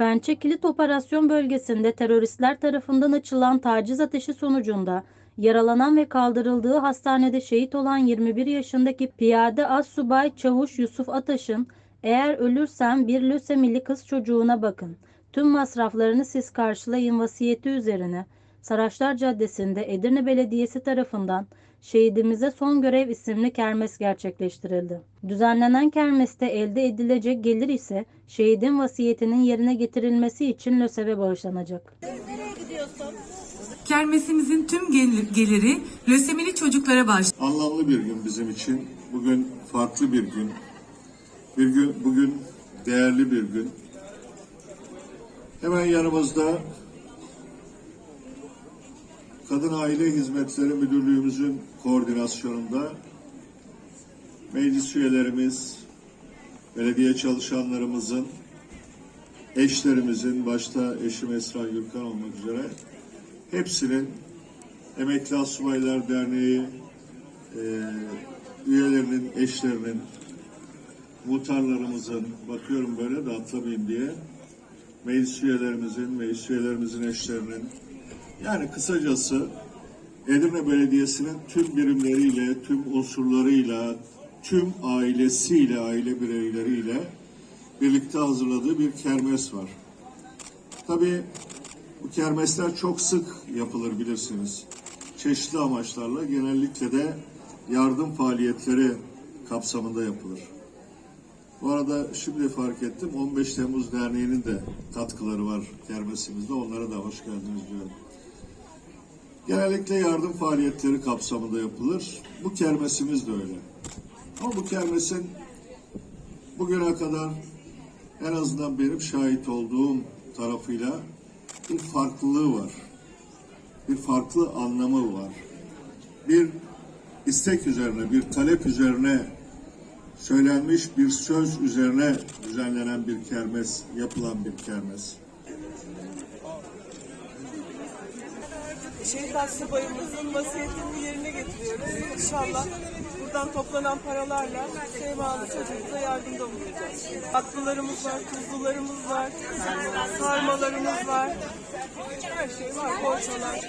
Pençe Kilit Operasyon Bölgesi'nde teröristler tarafından açılan taciz ateşi sonucunda yaralanan ve kaldırıldığı hastanede şehit olan 21 yaşındaki piyade Assubay Çavuş Yusuf Ataş'ın eğer ölürsem bir lösemili kız çocuğuna bakın. Tüm masraflarını siz karşılayın vasiyeti üzerine Saraçlar Caddesi'nde Edirne Belediyesi tarafından Şehidimize Son Görev isimli kermes gerçekleştirildi. Düzenlenen kermeste elde edilecek gelir ise şehidin vasiyetinin yerine getirilmesi için LÖSEV'e bağışlanacak. Kermesimizin tüm gelir- geliri lösemili çocuklara bağışlanacak. Anlamlı bir gün bizim için. Bugün farklı bir gün. Bir gün bugün değerli bir gün. Hemen yanımızda Kadın Aile Hizmetleri Müdürlüğümüzün koordinasyonunda meclis üyelerimiz, belediye çalışanlarımızın, eşlerimizin, başta eşim Esra Gürkan olmak üzere hepsinin Emekli Asubaylar Derneği e, üyelerinin, eşlerinin, muhtarlarımızın, bakıyorum böyle de atlamayayım diye, meclis üyelerimizin, meclis üyelerimizin eşlerinin, yani kısacası Edirne Belediyesi'nin tüm birimleriyle, tüm unsurlarıyla, tüm ailesiyle, aile bireyleriyle birlikte hazırladığı bir kermes var. Tabii bu kermesler çok sık yapılır bilirsiniz. Çeşitli amaçlarla genellikle de yardım faaliyetleri kapsamında yapılır. Bu arada şimdi fark ettim 15 Temmuz Derneği'nin de katkıları var kermesimizde. Onlara da hoş geldiniz diyorum. Genellikle yardım faaliyetleri kapsamında yapılır. Bu kermesimiz de öyle. Ama bu kermesin bugüne kadar en azından benim şahit olduğum tarafıyla bir farklılığı var. Bir farklı anlamı var. Bir istek üzerine, bir talep üzerine söylenmiş bir söz üzerine düzenlenen bir kermes, yapılan bir kermes. Şehit Aslıbayımızın vasiyetini yerine getiriyoruz. İnşallah buradan toplanan paralarla Seymalı çocuğumuza yardımda bulunacağız. Tatlılarımız var, tuzlularımız var, sarmalarımız var. Her şey var, poğaçalar.